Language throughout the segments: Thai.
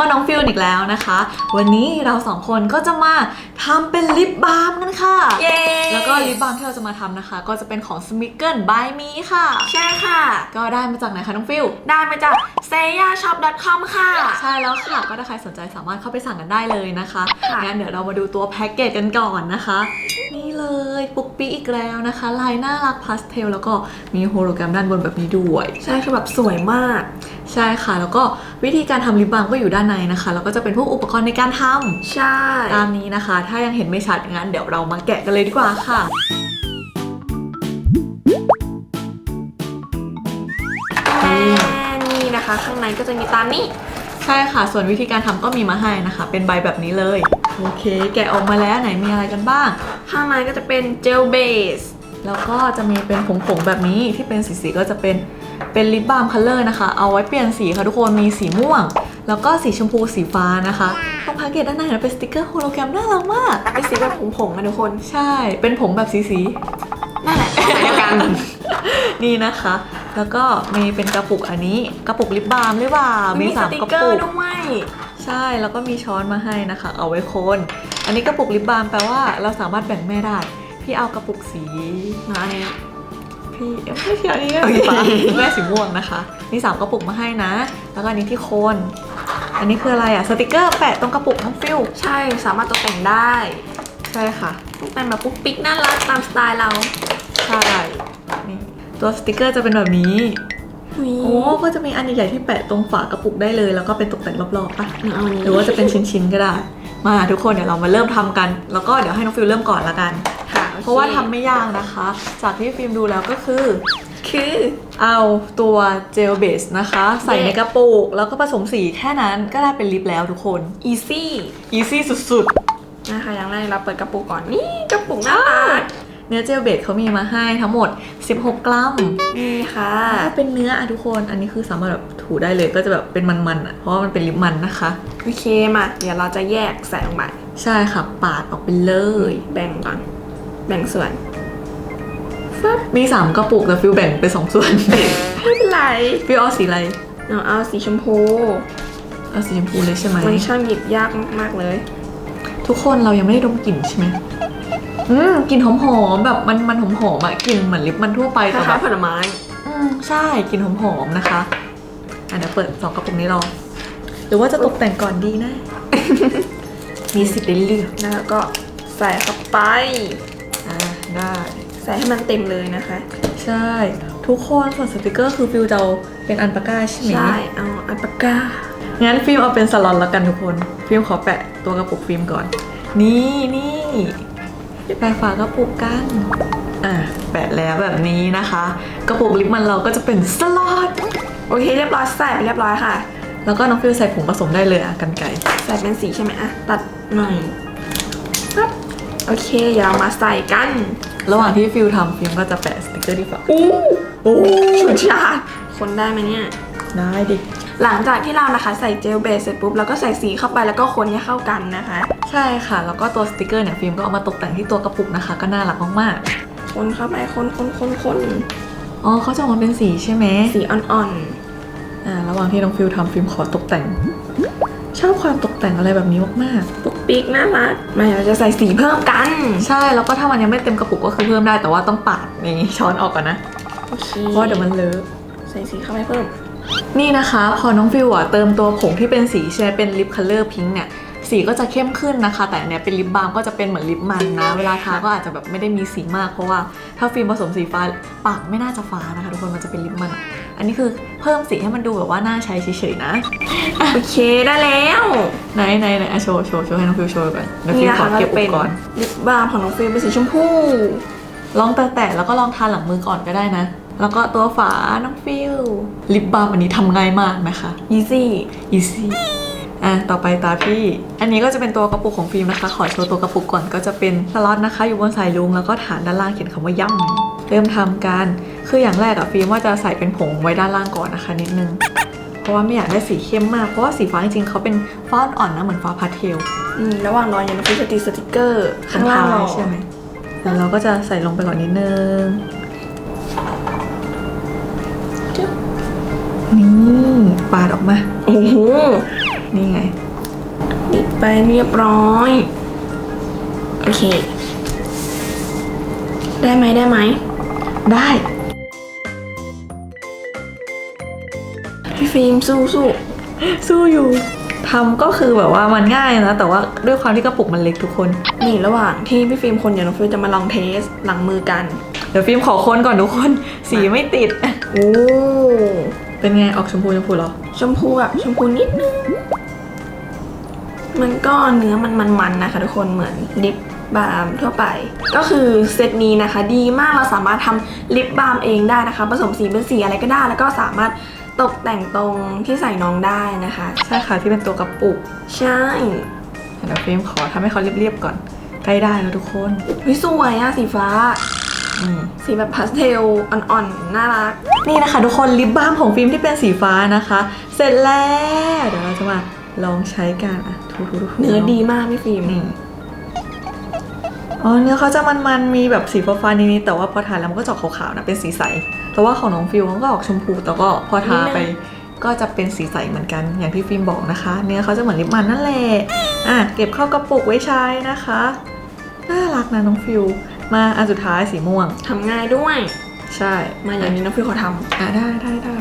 ก็น้องฟิลอีกแล้วนะคะ วันนี้เราสองคนก็จะมาทำเป็นลิปบาล์มกันค่ะ เย้ แล้วก็ลิปบาล์มที่เราจะมาทำนะคะ ก็จะเป็นของ s m i g g l by Me ค่ะ ใช่ค่ะ ก็ได้มาจากไหนคะน้องฟิลได้มาจาก s e y a s h o p c o m ค่ะ ใช่แล้วค่ะ ก็ถ้าใครสนใจสามารถเข้าไปสั่งกันได้เลยนะคะค่ะงั้นเดี๋ยวเรามาดูตัวแพ็กเกจกันก่อนนะคะนี่ เลย ปุกปีอีกแล้วนะคะ ลายน่ารักพาสเทลแล้วก็มีโฮโลแกรมด้านบนแบบนี้ด้วย ใช่คือแบบสวยมาก ใช่ค่ะ แล้วก็วิธีการทำลิปบาล์มก็อยู่ด้านในนะคะ แล้วก็จะเป็นพวกอุปกรณ์ในการทำใช่ตามนี้นะคะ ถ้ายังเห็นไม่ชัดงั้นเดี๋ยวเรามาแกะกันเลยดีกว่าค่ะและนี่นะคะ ข้างในก็จะมีตามนี้ ใช่ค่ะ ส่วนวิธีการทำก็มีมาให้นะคะ เป็นใบแบบนี้เลย โอเค แกะออกมาแล้วไหนมีอะไรกันบ้าง ข้างในก็จะเป็นเจลเบส แล้วก็จะมีเป็นผงๆแบบนี้ที่เป็นสีๆก็จะเป็นเป็นลิปบาล์มคัลเลอร์นะคะ เอาไว้เปลี่ยนสีค่ะทุกคน มีสีม่วง แล้วก็สีชมพูสีฟ้านะคะ ตรงแพ็กเกจด้านในนะเป็นสติกเกอร์โฮโลแกรมน่ารักมาก เป็นสีแบบผงๆนะทุกคน ใช่ เป็นผงแบบสีนั่นแหละเดียวกันๆนี่นะคะ แล้วก็มีเป็นกระปุกอันนี้ กระปุกลิปบาล์มหรือเปล่า มีมีสสามติกกระเกอปุร์กด้วย ใช่แล้วก็มีช้อนมาให้นะคะ เอาไว้คน อันนี้กระปุกลิปบาล์มแปลว่าเราสามารถแบ่งแม่ได้ พี่เอากระปุกสีไหนพี่เอ้ยไม่ใช่อันนี้โอเคสีฟ้าแม่สีม่วงนะคะมีสามกระปุกมาให้นะ แล้วก็อันนี้ที่โคนอันนี้คืออะไรอะสติกเกอร์แปะตรงกระปุกน้องฟิลใช่สามารถตกแต่งได้ใช่ค่ะตกแต่งแบบปุ๊กปิ๊กน่ารักตามสไตล์เราใช่นี่ตัวสติกเกอร์จะเป็นแบบนี้ โอ้ก็จะมีอันใหญ่ๆที่แปะตรงฝากระปุกได้เลย แล้วก็เป็นตกแต่งรอบๆปะเอาอันนี้หรือว่าจะเป็นชิ้นๆก็ได้ มาทุกคนเดี๋ยวเรามาเริ่มทำกัน แล้วก็เดี๋ยวให้น้องฟิลเริ่มก่อนละกันค่ะเพราะว่าทำไม่ยากนะคะ จากที่ฟิล์มดูแล้วก็คือ คือเอาตัวเจลเบสนะคะ ใส่ในกระปุกแล้วก็ผสมสีแค่นั้นก็ได้เป็นลิปแล้วทุกคนอีซี่อีซี่สุดนะคะอย่างแรกเราเปิดกระปุกก่อนนี่กระปุกน่ารักๆ เนื้อเจลเบสเขามีมาให้ทั้งหมด 16 กรัมนี่ค่ะถ้าเป็นเนื้ออะทุกคนอันนี้คือสามารถแบบถูได้เลยก็จะแบบเป็นมันๆอะเพราะว่ามันเป็นลิปมันนะคะ โอเคมาเดี๋ยวเราจะแยกใส่ลงไปใช่ค่ะ ปาดออกไปเลย แบ่งก่อน แบ่งส่วนมี 3กระปุกแต่ฟิลแบ่งเป็น2ส่วนไม่เป็นไรฟิลเอาสีอะไรเราเอาสีชมพูเอาสีชมพูเลยใช่ไหมมันช่างหยิบยากมากๆเลย ทุกคนเรายังไม่ได้ดมกลิ่นใช่ไหม อืมกลิ่นหอมๆแบบมันมันหอมๆอะกลิ่นเหมือนลิปมันทั่วไปคแต่แบล้ายบๆผลไม้ อืมใช่กลิ่นหอมๆนะคะอะเดี๋ยวเปิดสองกระปุกนี้ลองหรือว่าจะตกแต่งก่อนดีนะ มีสิทธิ์ได้เลือกแล้วก็ใส่เข้าไป อ่าได้ ใส่ให้มันเต็มเลยนะคะ ใช่ ทุกคนส่วนสติกเกอร์คือฟิลจะเอาเป็นอันปากกาใช่ไหม ใช่ เอาอัลปากกางั้นฟิล์มเอาเป็นสลอนแล้วกันทุกคน ฟิล์มขอแปะตัวกระปุกฟิล์มก่อน นี่นี่ แปะฝากระปุกกัน อะ แปะแล้วแบบนี้นะคะ กระปุกลิปมันเราก็จะเป็นสลอดโอเค เรียบร้อยใส่ไปเรียบร้อยค่ะ แล้วก็น้องฟิลใส่ผงผสมได้เลยอะกันไก่ใส่เป็นสีใช่ไหมอะตัดหน่อยปั๊บโอเคเดี๋ยวเรามาใส่กัน ระหว่างที่ฟิลทำฟิล์มก็จะแปะสติกเกอร์ที่ฝาอู้โอ้ชุดชาติคนได้ไหมเนี่ย ได้ดิ หลังจากที่เรานะคะใส่เจลเบสเสร็จปุ๊บเราก็ใส่สีเข้าไปแล้วก็คนให้เข้ากันนะคะ ใช่ค่ะ แล้วก็ตัวสติกเกอร์เนี่ยฟิล์มก็เอามาตกแต่งที่ตัวกระปุกนะคะ ก็น่ารักมากคนเข้าไปคนคนคนคนๆอ๋อเขาจะออกมาเป็นสีใช่ไหมสีอ่อนอ่าระหว่างที่น้องฟิลทำฟิล์มขอตกแต่ง ชอบความตกแต่งอะไรแบบนี้มากๆๆปุ๊กปิ๊กน่ารักมาเราจะใส่สีเพิ่มกัน ใช่แล้วก็ถ้ามันยังไม่เต็มกระปุกก็คือเพิ่มได้แต่ว่าต้องปาดอย่างนี้ช้อนออกก่อนนะโอเคเพราะว่าเดี๋ยวมันเลอะใส่สีเข้าไปเพิ่ม นี่นะคะ พอน้องฟิวอะเติมตัวผงที่เป็นสีใช่ไหมเป็นลิปคัลเลอร์พิงค์เนี่ยสีก็จะเข้มขึ้นนะคะ แต่อันเนี้ยเป็นลิปบาล์มก็จะเป็นเหมือนลิปมันนะ เวลาทาก็อาจจะแบบไม่ได้มีสีมากเพราะว่าถ้าฟิล์มผสมสีฟ้าปากไม่น่าจะฟ้านะคะ ทุกคนมันจะเป็นลิปมัน อันนี้คือเพิ่มสีให้มันดูแบบว่าน่าใช้เฉยๆนะโอเคได้แล้วไหนไหนไหนอะโชว์โชว์โชว์ให้น้องฟิวโชว์ก่อนเดี๋ยวฟินี่วนะขอคะก็เก็บจะอุเป็ปนกรณ์ลิปบาล์มของน้องฟิลเป็นสีชมพูลองแตะๆแล้วก็ลองทาหลังมือก่อนก็ได้นะ แล้วก็ตัวฝาน้องฟิลลิปบาล์มอันนี้ทำง่ายมากนะคะอีซี่ easy อะ ต่อไปตาพี่ อันนี้ก็จะเป็นตัวกระปุกของฟิล์มนะคะ ขอโชว์ตัวกระปุกก่อนก็จะเป็นสล็อตนะคะ อยู่บนสายลุงแล้วก็ฐานด้านล่างเขียนคำว่าย่ำเริ่มทำกันคืออย่างแรกอะฟิล์มว่าจะใส่เป็นผงไว้ด้านล่างก่อนนะคะนิดนึง เพราะว่าไม่อยากได้สีเข้มมาก เพราะว่าสีฟ้าจริงๆเขาเป็นฟ้าอ่อนๆนะเหมือนฟ้าพาสเทลอืมระหว่างรออยู่น้องฟิลจะติดสติกเกอร์ข้างล่างรอใช่ไหมแล้วเราก็จะใส่ลงไปก่อนนิดนึง นี่ปาดออกมา โอ้โหนี่ไงติดไปเรียบร้อย โอเค ได้ไหมได้ไหม ได้พี่ฟิล์มสู้สู้สู้อยู่ทำก็คือแบบว่ามันง่ายนะ แต่ว่าด้วยความที่กระปุกมันเล็กทุกคน นี่ระหว่างที่พี่ฟิล์มคนเดี๋ยวน้องฟิลจะมาลองเทสหลังมือกัน เดี๋ยวฟิล์มขอคนก่อนทุกคน สีไม่ติด โอ้ เป็นไงออกชมพูชมพูเหรอ ชมพูแบบชมพูนิดนึง มันก็เนื้อมันมันๆนะคะทุกคนเหมือนลิปบาล์มทั่วไป ก็คือเซตนี้นะคะ ดีมากเราสามารถทำลิปบาล์มเองได้นะคะ ผสมสีเป็นสีอะไรก็ได้ แล้วก็สามารถตกแต่งตรงที่ใส่น้องได้นะคะ ใช่ค่ะที่เป็นตัวกระปุกใช่เดี๋ยวฟิล์มขอทำให้เขาเรียบๆก่อนใกล้ได้แล้วทุกคน วิสวยอะสีฟ้าอืม สีแบบพาสเทลอ่อนๆ น่ารัก นี่นะคะทุกคนลิปบาล์มของฟิล์มที่เป็นสีฟ้านะคะ เสร็จแล้ว เดี๋ยวเราจะมาลองใช้กันอะทูทูทูเนื้อดีมากพี่ฟิล์มนี่อ๋อเนื้อเขาจะมันๆ มีแบบสีฟ้าๆนิดๆแต่ว่าพอทาแล้วมันก็จะออกขาวๆนะเป็นสีใส แต่ว่าของน้องฟิลมันก็ออกชมพูแต่ก็พอทาไปก็จะเป็นสีใสเหมือนกันอย่างที่ฟิล์มบอกนะคะ เนื้อเขาจะเหมือนลิปมันนั่นแหละอะเก็บเข้ากระปุกไว้ใช้นะคะ น่ารักนะน้องฟิล มาอันสุดท้ายสีม่วง ทำง่ายด้วย ใช่มาอย่างนี้น้องฟิล์มเขาทอะได้ได้ได้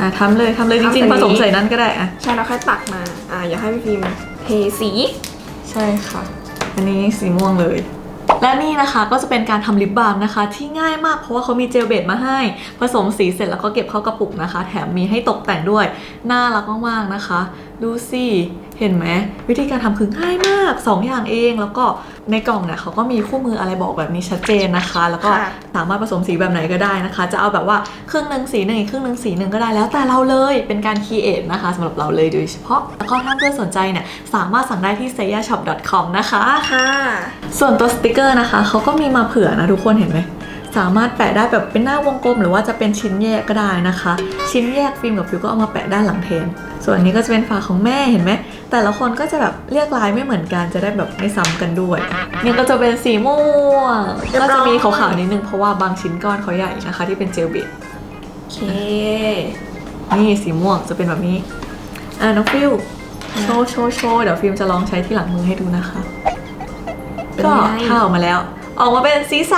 อะทำเลยทำเลยจริงทำใส่ๆผสมนี้ใส่นั้นก็ได้อะำใช่แล้วค่อยตักมา อ่าอยากให้พี่ฟิล์มเทสี ใช่ค่ะ อันนี้สีม่วงเลยและนี่นะคะก็จะเป็นการทำลิปบาล์มนะคะ ที่ง่ายมากเพราะว่าเขามีเจลเบดมาให้ ผสมสีเสร็จแล้วก็เก็บเข้ากระปุกนะคะ แถมมีให้ตกแต่งด้วย น่ารักมากๆนะคะ ดูสิเห็นไหมวิธีการทำคือง่ายมาก 2 อย่างเอง แล้วก็ในกล่องเนี่ยเขาก็มีคู่มืออะไรบอกแบบนี้ชัดเจนนะคะ แล้วก็ค่ะสามารถผสมสีแบบไหนก็ได้นะคะ จะเอาแบบว่าครึ่งหนึ่งสีหนึ่งอีกครึ่งหนึ่งสีหนึ่งก็ได้แล้วแต่เราเลยเป็นการคีเอทนะคะสำหรับเราเลยโดยเฉพาะ แล้วก็ถ้าเพื่อนสนใจเนี่ยสามารถสั่งได้ที่ s e y a s h o p c o m นะคะค่ะ ส่วนตัวสติกเกอร์นะคะเขาก็มีมาเผื่อนะทุกคนเห็นไหม สามารถแปะได้แบบเป็นหน้าวงกลม หรือว่าจะเป็นชิ้นแยกก็ได้นะคะ ชิ้นแยกฟิล์มกับฟิวก็เอามาแปะด้านหลังแทนส่วนอันนี้ก็จะเป็นฝาของแม่เห็นไหมแต่ละคนก็จะแบบเรียกลายไม่เหมือนกันจะได้แบบไม่ซ้ำกันด้วยนี่ก็จะเป็นสีม่วงเรียบร้ก็อยจะมีขาวๆนิดนึงเพราะว่าบางชิ้นก้อนเขาใหญ่นะคะ ที่เป็นเจลเบดโอเค นี่สีม่วงจะเป็นแบบนี้อะน้องฟิวโชว์โชว์โชว์เดี๋ยวฟิล์มจะลองใช้ที่หลังมือให้ดูนะคะเป็นก็ไงทาออกมาแล้ว ออกมาเป็นสีใส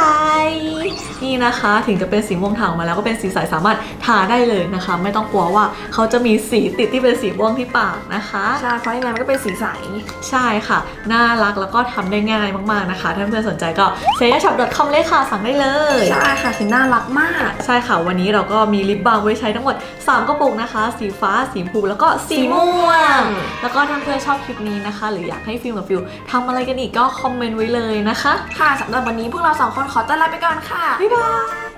นี่นะคะ ถึงจะเป็นสีม่วงทาออกมาแล้วก็เป็นสีใสสามารถทาได้เลยนะคะ ไม่ต้องกลัวว่าเขาจะมีสีติดที่เป็นสีม่วงที่ปากนะคะใช่เพราะยังไงมันก็เป็นสีใสใช่ค่ะ น่ารักแล้วก็ทำได้ง่ายมากๆนะคะ ถ้าเพื่อนๆสนใจก็ s a y a s h o p c o m เลยค่ะสั่งได้เลยใช่ค่ะคือน่ารักมาก ใช่ค่ะ วันนี้เราก็มีลิปบาล์มไว้ใช้ทั้งหมด 3กระปุกนะคะ สีฟ้าสีชมพูแล้วก็สีม่วงอืมแล้วก็ถ้าเพื่อนๆชอบคลิปนี้นะคะ หรืออยากให้ฟิลกับฟิลทำอะไรกันอีกก็คอมเมนต์ไว้เลยนะคะ ค่ะสำหรับวันนี้พวกเราสองคนขอต้อนรับไปก่อนค่ะ哇